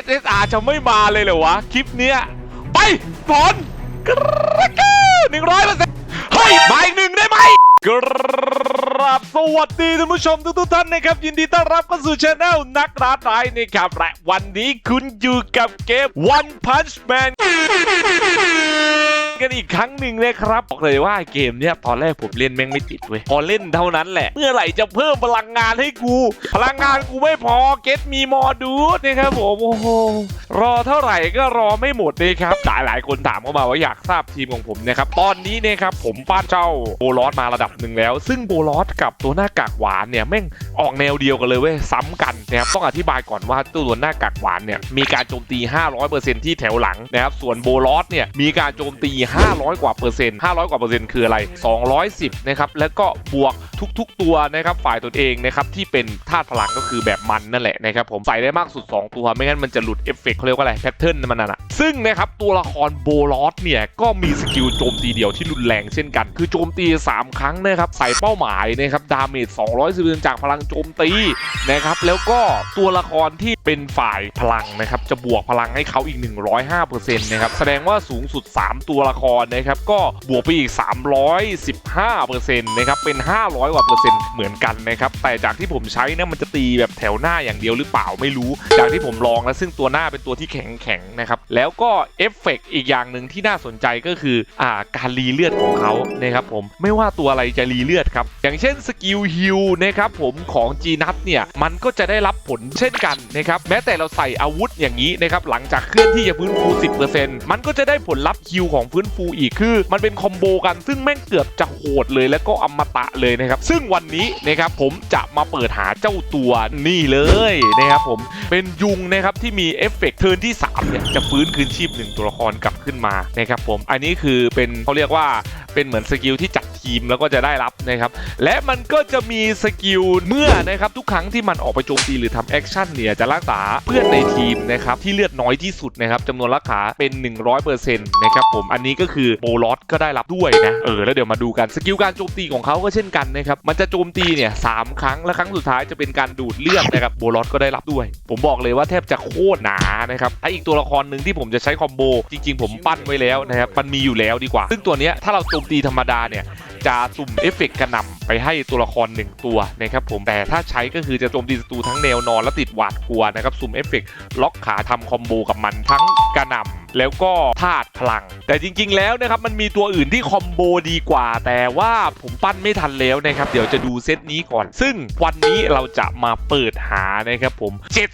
SSR จะไม่มาเลยเหรอวะ คลิปเนี้ย ไปถอนกระกหนึ่งร้อยเปอร์เซ็นต์เฮ้ยมาอีกหนึ่งได้ไหมกราบสวัสดีท่านผู้ชมทุกๆท่านนะครับ ยินดีต้อนรับเข้าสู่ช anel นักร้านไร้นะครับและวันนี้คุณอยู่กับเกม One Punch Man กันอีกครั้งหนึ่งนะครับบอกเลยว่าเกมเนี้ยตอนแรกผมเล่นแม่งไม่ติดเว้ยพอเล่นเท่านั้นแหละ เมื่อไหร่จะเพิ่มพลังงานให้กู พลังงานกูไม่พอเก็ตมีมอดูดนะครับผมโอ้โหรอเท่าไหร่ก็รอไม่หมดเลยครับหลายหลายคนถามเข้ามาว่าอยากทราบทีมของผมนะครับตอนนี้เนี่ยครับผมป้านเจ้าโบลอสมาระดับหนึ่งแล้ว ซึ่งโบลอสกับตัวหน้ากากหวานเนี่ยแม่งออกแนวเดียวกันเลยเว้ยซ้ำกันนะครับต้องอธิบายก่อนว่าตัวหน้ากากหวานเนี่ยมีการโจมตี 500%ที่แถวหลังนะครับส่วนโบลอสเนี่ยมีการโจมตี500 กว่าเปอร์เซ็นต์500 กว่าเปอร์เซ็นต์คืออะไร 210 นะครับ แล้วก็บวกทุกๆ ตัวนะครับ ฝ่ายตนเองนะครับ ที่เป็นธาตุพลังก็คือแบบมันนั่นแหละนะครับ ผมใส่ได้มากสุด 2 ตัว ไม่งั้นมันจะหลุดเอฟเฟกต์เขาเรียกว่าอะไร แพทเทิร์นมันน่ะนะซึ่งนะครับ ตัวละครโบลอสเนี่ย ก็มีสกิลโจมตีเดียวที่รุนแรงเช่นกัน คือโจมตี 3 ครั้งนะครับ ใส่เป้าหมายนะครับ ดาเมจ210จากพลังโจมตีนะครับ แล้วก็ตัวละครที่เป็นฝ่ายพลังนะครับ จะบวกพลังให้เขาอีก 105%นะครับ แสดงว่าสูงสุด 3 ตัวละครนะครับก็บวกไปอีก 315%นะครับเป็น 500กว่าเปอร์เซ็นต์เหมือนกันนะครับแต่จากที่ผมใช้นี่มันจะตีแบบแถวหน้าอย่างเดียวหรือเปล่าไม่รู้ จากที่ผมลองแล้วซึ่งตัวหน้าเป็นตัวที่แข็งแข็งนะครับแล้วก็เอฟเฟกต์อีกอย่างหนึ่งที่น่าสนใจก็คืออ่าการรีเลือดของเขานะครับผมไม่ว่าตัวอะไรจะรีเลือดครับอย่างเช่นสกิลฮิลนะครับผมของจีนัทเนี่ยมันก็จะได้รับผลเช่นกันนะครับแม้แต่เราใส่อาวุธอย่างนี้นะครับหลังจากเคลื่อนที่จะฟื้นฟู 10%มันก็จะได้ผลลัพธ์ฮิลของฟื้นฟูอีกคือ มันเป็นคอมโบกันซึ่งแม่งเกือบจะโหดเลยแล้วก็อมตะเลยนะครับ ซึ่งวันนี้นะครับผมจะมาเปิดหาเจ้าตัวนี่เลยนะครับผมเป็นยุงนะครับที่มีเอฟเฟกต์เทิร์นที่3เนี่ยจะฟื้นคืนชีพหนึ่งตัวละครกลับขึ้นมานะครับผมอันนี้คือเป็นเขาเรียกว่าเป็นเหมือนสกิลที่จัด ทีมแล้วก็จะได้รับนะครับ และมันก็จะมีสกิลเมื่อนะครับทุกครั้งที่มันออกไปโจมตีหรือทำแอคชั่นเนี่ยจะรักษาเพื่อนในทีมนะครับที่เลือดน้อยที่สุดนะครับจำนวนรักษาเป็น 100%นะครับผมอันนี้ก็คือโบลอสก็ได้รับด้วยนะเออแล้วเดี๋ยวมาดูกันสกิลการโจมตีของเขาก็เช่นกันนะครับมันจะโจมตีเนี่ยสามครั้งและครั้งสุดท้ายจะเป็นการดูดเลือดนะครับโบลอสก็ได้รับด้วย ผมบอกเลยว่าแทบจะโคตรหนานะครับถ้าอีกตัวละครหนึ่งที่ผมจะใช้คอมโบจริงๆ ผมปั้นไว้แล้วนะครับมันมีอยู่แล้วดีกว่า ซึ่งตัวเนี้ยถ้าเราโจมตีธรรมดาเนี่ย จะสุ่มเอฟเฟกต์กระหน่ำไปให้ตัวละคร 1 ตัวนะครับผมแต่ถ้าใช้ก็คือจะโจมตีศัตรูทั้งแนวนอนและติดหวาดกลัวนะครับสุ่มเอฟเฟกต์ล็อกขาทำคอมโบกับมันทั้งกระหน่ำแล้วก็ธาตุพลัง แต่จริง ๆ แล้วนะครับมันมีตัวอื่นที่คอมโบดีกว่า แต่ว่าผมปั้นไม่ทันแล้วนะครับ เดี๋ยวจะดูเซตนี้ก่อน ซึ่งวันนี้เราจะมาเปิดหานะครับผม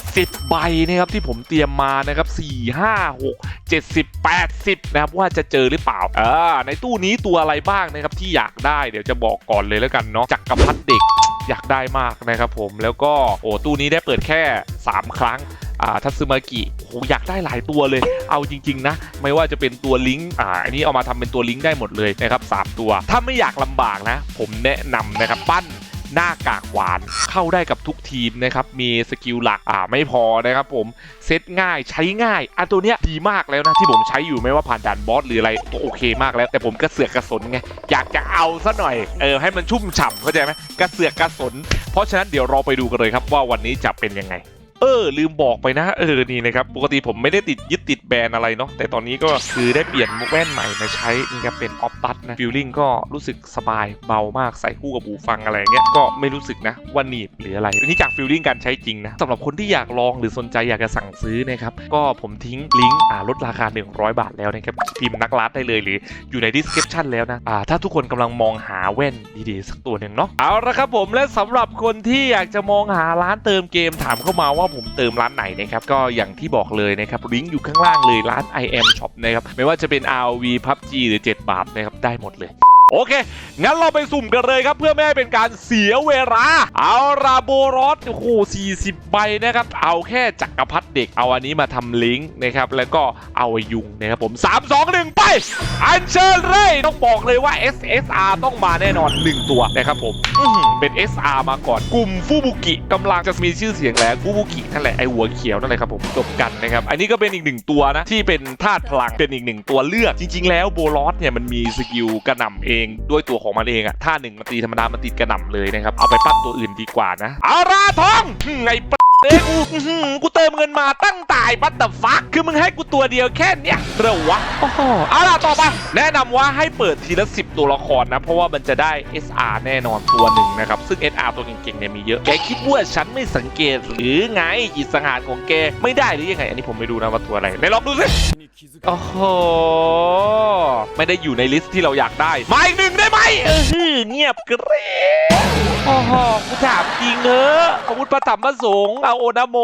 70 ใบนะครับที่ผมเตรียมมานะครับ 4 5 6 70 80 นะครับว่าจะเจอหรือเปล่าอ่าในตู้นี้ตัวอะไรบ้างนะครับที่อยากากได้เดี๋ยวจะบอกก่อนเลยแล้วกันเนาะจักรพรรดิเด็กอยากได้มากนะครับผมแล้วก็โอ้ตู้นี้ได้เปิดแค่ 3 ครั้งอ่าทัตสึมากิโอ้อยากได้หลายตัวเลย เอาจริง ๆ นะ ไม่ว่าจะเป็นตัวลิงก์อ่าอันนี้เอามาทำเป็นตัวลิงก์ได้หมดเลยนะครับสามตัว ถ้าไม่อยากลำบากนะ ผมแนะนำนะครับ ปั้น หน้ากากหวาน เข้าได้กับทุกทีมนะครับ มีสกิลหลักอ่าไม่พอนะครับผม เซตง่ายใช้ง่ายอันตัวเนี้ยดีมากแล้วนะ ที่ผมใช้อยู่ไม่ว่าผ่านด่านบอสหรืออะไรโอเคมากแล้ว แต่ผมกระเสือกกระสนไง อยากจะเอาซะหน่อย เออ ให้มันชุ่มฉ่ำเข้าใจไหมกระเสือกกระสน เพราะฉะนั้นเดี๋ยวเราไปดูกันเลยครับว่าวันนี้จะเป็นยังไง เออลืมบอกไปนะ เออนี่นะครับปกติผมไม่ได้ติดยึดติดแบรนด์อะไรเนาะแต่ตอนนี้ก็คือได้เปลี่ยนมุกแว่นใหม่มาใช้นี่ครับเป็นออฟตัสนะฟิลลิ่งก็รู้สึกสบายเบามากใส่คู่กับหูฟังอะไรเงี้ยก็ไม่รู้สึกนะว่าหนีบหรืออะไรอันนี้จากฟิลลิ่งการใช้จริงนะสำหรับคนที่อยากลองหรือสนใจอยากจะสั่งซื้อนะครับก็ผมทิ้งลิงก์อ่าลดราคา 100 บาทแล้วนะครับพิมพ์นักลัดได้เลยหรืออยู่ใน description แล้วนะอ่าถ้าทุกคนกำลังมองหาแว่นดีๆสักตัวหนึ่งเนาะเอาละครับผมและสำหรับคนที่อยากจะมองหาร้านเติมเกมถามเข้ามาว่าผมเติมร้านไหนนะครับก็อย่างที่บอกเลยนะครับลิงก์อยู่ข้างล่างเลยร้าน i am shop นะครับไม่ว่าจะเป็น RV PUBG หรือ 7 บาทนะครับได้หมดเลยโอเค งั้นเราไปสุ่มกันเลยครับเพื่อไม่ให้เป็นการเสียเวลา เอาราโบรอสโอ้โห40 ใบนะครับ เอาแค่จักรพรรดิเด็ก เอาอันนี้มาทำลิงก์นะครับ แล้วก็เอายุงนะครับผม 3 2 1ไป อันเชิญเลย ต้องบอกเลยว่า SSR ต้องมาแน่นอน 1 ตัวนะครับผมอื้อหือเป็น SR มาก่อน กลุ่มฟูบุกิกำลังจะมีชื่อเสียงแล้วฟูบุกินั่นแหละไอหัวเขียวนั่นแหละครับผมจบกันนะครับ อันนี้ก็เป็นอีกหนึ่งตัวนะ ที่เป็นธาตุพลังเป็นอีกหนึ่งตัวเลือกจริง ๆ แล้วโบลอสเนี่ยมันมีสกิลกระหน่ำเองด้วยตัวของมันเองอะท่าหนึ่งมันตีธรรมดามันติดกระหน่ำเลยนะครับเอาไปปั้นตัวอื่นดีกว่านะเอาราทองหึ่งไอป เอ้ยกูอื้อหือกูเติมเงินมาตั้งตายบัตเตอร์ฟักคือมึงให้กูตัวเดียวแค่เนี้ยเหรอวะโอ้โหเอาล่ะต่อไปแนะนำว่าให้เปิดทีละ 10 ตัวละครนะ เพราะว่ามันจะได้ SR แน่นอนตัวหนึ่งนะครับ ซึ่ง SR ตัวเก่งๆเนี่ยมีเยอะแกคิดว่าฉันไม่สังเกตหรือไงจิตสังหารของแกไม่ได้หรือยังไง อันนี้ผมไม่ดูนะว่าตัวอะไรไหนลองดูสิโอ้โหไม่ได้อยู่ในลิสต์ที่เราอยากได้มาอีกหนึ่งได้ไหมเออหือ เงียบเกรโอ้โหกูถามจริงเถอะอาวุธประถมประสงค์เอาโอนาโม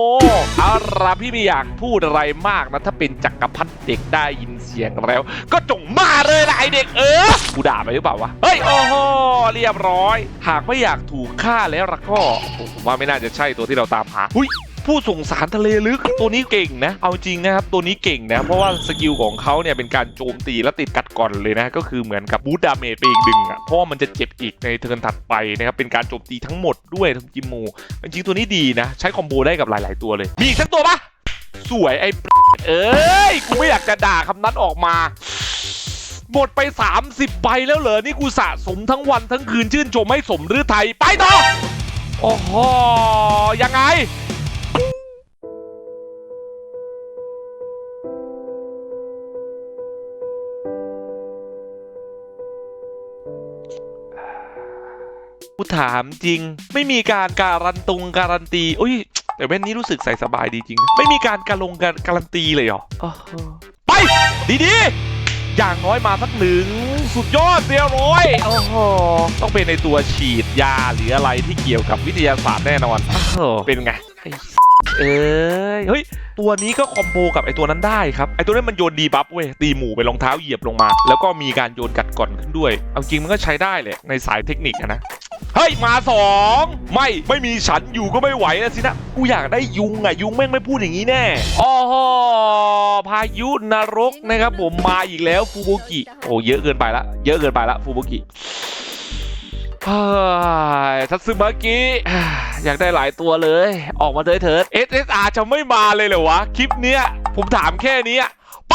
เอาละพี่ไม่อยากพูดอะไรมากนะถ้าเป็นจักรพรรดิเด็กได้ยินเสียงแล้ว ก็จงมาเลยนะไอเด็กเออกูด่าไปหรือเปล่าวะเฮ้ยโอ้โหเรียบร้อย หากไม่อยากถูกฆ่าแล้วละก็ผมว่าไม่น่าจะใช่ตัวที่เราตามหาหุย ผู้ส่งสารทะเลลึกตัวนี้เก่งนะ เอาจริงนะครับตัวนี้เก่งนะเพราะว่าสกิลของเขาเนี่ยเป็นการโจมตีและติดกัดก่อนเลยนะก็คือเหมือนกับบูดาเมจไปอีกดึงอะเพราะว่ามันจะเจ็บอีกในเทิร์นถัดไปนะครับเป็นการโจมตีทั้งหมดด้วยทั้งกิมมูจริงตัวนี้ดีนะ ใช้คอมโบได้กับหลาย ๆ ตัวเลย มีอีกสักตัวปะสวยไอ้เอ้ยกูไม่อยากจะด่าคำนั้นออกมาหมดไป 30ใบแล้วเหรอ นี่กูสะสมทั้งวันทั้งคืนชื่นชมให้สมฤทัยไปต่อ โอ้โห ยังไง ถามจริง ไม่มีการการันตุงการันตีอุ้ยแต่แว่นนี้รู้สึกใส่สบายดีจริงนะไม่มีการการลงการการันตีเลยเหรออ้าวไป ดีๆ อย่างน้อยมาสักหนึ่งสุดยอดเรียบร้อยโอ้โหต้องเป็นในตัวฉีดยาหรืออะไรที่เกี่ยวกับวิทยาศาสตร์แน่นอนอ้าวเป็นไงไอ้ เอ้ยเฮ้ย ตัวนี้ก็คอมโบกับไอตัวนั้นได้ครับ ไอตัวนั้นมันโยนดีบัฟเว้ย ตีหมูไปรองเท้าเหยียบลงมา แล้วก็มีการโยนกัดก่อนขึ้นด้วย เอาจริงมันก็ใช้ได้แหละในสายเทคนิคอะนะ เฮ้ย มาสองไม่ไม่มีฉันอยู่ก็ไม่ไหวแล้วสินะ กูอยากได้ยุงอะยุงแม่งไม่พูดอย่างนี้แน่อ๋อพายุนรกนะครับผมมาอีกแล้วฟูโบกิ โอ้เยอะเกินไปละ เยอะเกินไปละฟูโบกิเฮ้ยทัตสึมากิ อยากได้หลายตัวเลย ออกมาเลยเถิด SSR จะไม่มาเลยเหรอวะ คลิปเนี้ย ผมถามแค่นี้ ไป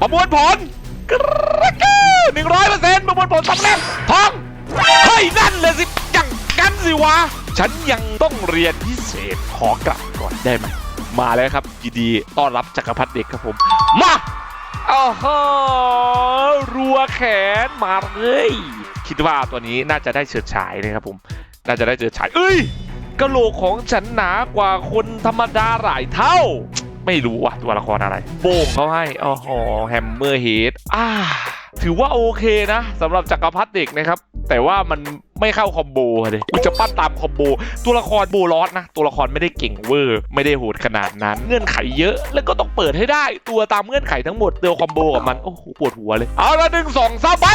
ประมวลผลกระกหนึ่งร้อยเปอร์เซ็นต์ประมวลผลสำเร็จทองเฮ้ยนั่นเลยสิอย่างกันสิวะ ฉันยังต้องเรียนพิเศษขอกลับก่อนได้ไหมมาแล้วครับยินดีต้อนรับจักรพรรดิเด็กครับผม มาโอ้โหรัวแขนมาเลย คิดว่าตัวนี้น่าจะได้เฉิดฉายนะครับผม น่าจะได้เฉิดฉายเอ้ยกะโหลกของฉันหนากว่าคนธรรมดาหลายเท่า ไม่รู้ว่ะตัวละครอะไรโป่งเขาให้อ้โหแฮมเมอร์เฮดอ่าถือว่าโอเคนะสำหรับจักรพรรดิเด็กนะครับ แต่ว่ามันไม่เข้าคอมโบเลยกูจะปั้นตามคอมโบ ตัวละครโบลอสนะ ตัวละครไม่ได้เก่งเวอร์ ไม่ได้โหดขนาดนั้น เงื่อนไขเยอะ แล้วก็ต้องเปิดให้ได้ ตัวตามเงื่อนไขทั้งหมดเดียวคอมโบกับมัน โอ้โหปวดหัวเลย เอาละหนึ่งสองสามไป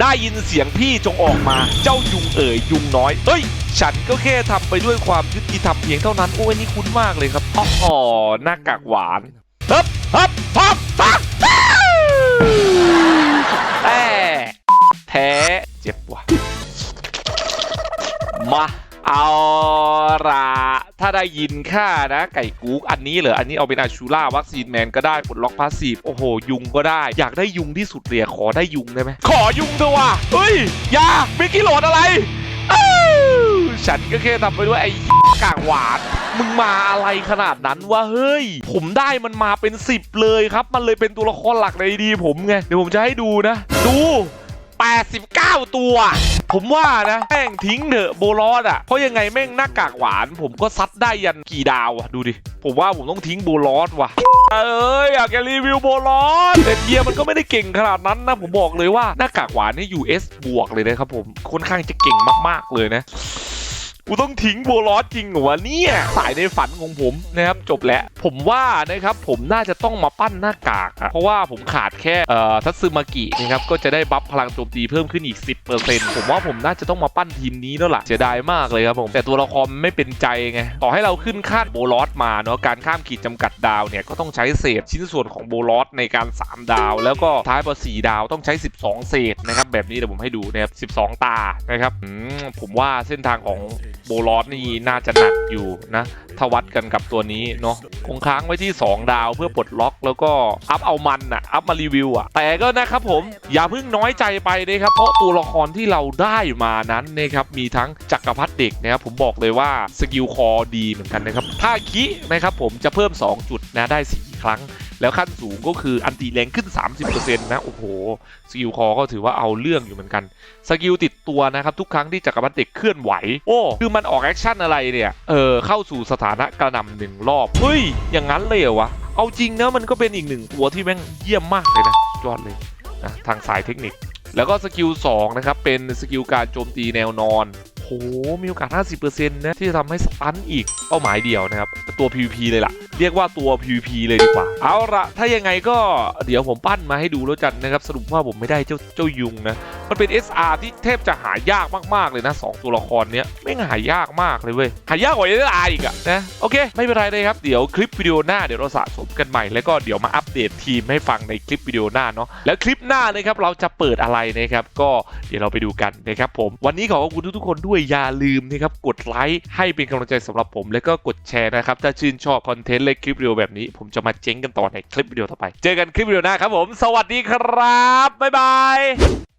ได้ยินเสียงพี่จงออกมา เจ้ายุงเอ๋ยยุงน้อย เอ้ย ฉันก็แค่ทำไปด้วยความยุติธรรมเพียงเท่านั้น โอ้ยนี่คุ้นมากเลยครับอ๋อหน้ากากหวานฮึบฮึบพับพับแต่แท้เจ็บว่ะมาเอาละ ถ้าได้ยินค่านะ ไก่กู๊กอันนี้เหรอ อันนี้เอาเป็นอาชูล่าวัคซีนแมนก็ได้ปลดล็อกพาสซีฟโอ้โห ยุงก็ได้ อยากได้ยุงที่สุดเลยขอได้ยุงได้ไหมขอยุงเถอะว่ะเฮ้ยยาไม่กี่โหลดอะไรอ้าวฉันก็แค่ทำไปด้วยไอ้กากหวานมึงมาอะไรขนาดนั้นวะเฮ้ย ผมได้มันมาเป็น 10 เลยครับ มันเลยเป็นตัวละครหลักในดีผมไง เดี๋ยวผมจะให้ดูนะ ดู 89 ตัว ผมว่านะแม่งทิ้งเถอะโบลอสอะ เพราะยังไงแม่งหน้ากากหวาน ผมก็ซัดได้ยันกี่ดาวอะ ดูดิ ผมว่าผมต้องทิ้งโบลอสว่ะเอ้ยอยากจะรีวิวโบลอสแต่เยียมันก็ไม่ได้เก่งขนาดนั้นนะ ผมบอกเลยว่าหน้ากากหวานนี่ US บวกเลยนะครับผมค่อนข้างจะเก่งมากๆเลยนะ กูต้องทิ้งโบลอสจริงเหรอวะเนี่ยสายในฝันของผมนะครับจบแล้วผมว่านะครับผมน่าจะต้องมาปั้นหน้ากากอะเพราะว่าผมขาดแค่เอ่อทัตซึมากินะครับก็จะได้บัฟพลังโจมตีเพิ่มขึ้นอีก 10%ผมว่าผมน่าจะต้องมาปั้นทีมนี้แล้วล่ะเสียดายมากเลยครับผมแต่ตัวละครไม่เป็นใจไงต่อให้เราขึ้นคาดโบลอสมาเนาะการข้ามขีดจำกัดดาวเนี่ยก็ต้องใช้เศษชิ้นส่วนของโบลอสในการ 3 ดาว แล้วก็ท้ายพอ4ดาวต้องใช้ 12 เศษนะครับแบบนี้เดี๋ยวผมให้ดูนะครับ12 ตานะครับอืมผมว่าเส้นทางของ โบลอสนี่น่าจะหนักอยู่นะถ้าวัดกันกับตัวนี้เนาะคงค้างไว้ที่ 2 ดาวเพื่อปลดล็อก แล้วก็อัพเอามันอะอัพมารีวิวอะแต่ก็นะครับผมอย่าเพิ่งน้อยใจไปนะครับเพราะตัวละครที่เราได้มานั้นนะครับมีทั้งจักรพรรดิเด็กนะครับผมบอกเลยว่าสกิลคอดีเหมือนกันนะครับถ้าคินะครับผมจะเพิ่ม 2 จุดนะได้4ครั้ง แล้วขั้นสูงก็คืออันติแรงขึ้น 30%นะโอ้โหสกิลคอก็ถือว่าเอาเรื่องอยู่เหมือนกันสกิลติดตัวนะครับทุกครั้งที่จักรพรรดิเด็กเคลื่อนไหวโอ้คือมันออกแอคชั่นอะไรเนี่ยเออเข้าสู่สถานะกระหน่ำหนึ่งรอบเฮ้ยอย่างนั้นเลยเหรอวะเอาจริงนะมันก็เป็นอีกหนึ่งตัวที่แม่งเยี่ยมมากเลยนะยอดเลยนะทางสายเทคนิคแล้วก็สกิล2นะครับเป็นสกิลการโจมตีแนวนอนโห มีโอกาส 50%นะที่จะทำให้สตันอีกเป้าหมายเดียวนะครับตัว PVP เลยล่ะ เรียกว่าตัว PVP เลยดีกว่า เอาละถ้ายังไงก็เดี๋ยวผมปั้นมาให้ดูแล้วกันนะครับ สรุปว่าผมไม่ได้เจ้าเจ้ายุงนะ มันเป็น SR ที่แทบจะหายากมากๆเลยนะ 2 ตัวละครเนี้ยไม่งหายากมากเลยเว้ย หายากกว่า SR อีกอะนะโอเค ไม่เป็นไรเลยครับ เดี๋ยวคลิปวิดีโอหน้าเดี๋ยวเราสะสมกันใหม่ แล้วก็เดี๋ยวมาอัปเดตทีมให้ฟังในคลิปวิดีโอหน้าเนาะแล้วคลิปหน้านะครับเราจะเปิดอะไรนะครับก็เดี๋ยวเราไปดูกันนะครับผมวันนี้ขอขอบคุณทุกๆคนด้วยอย่าลืมนะครับกดไลค์ให้เป็นกำลังใจสำหรับผม แล้วก็กดแชร์นะครับถ้าชื่นชอบคอนเทนต์และคลิปวิดีโอแบบนี้ ผมจะมาเจ๊งกันต่อในคลิปวิดีโอต่อไป เจอกันคลิปวิดีโอหน้าครับผม สวัสดีครับบ๊ายบาย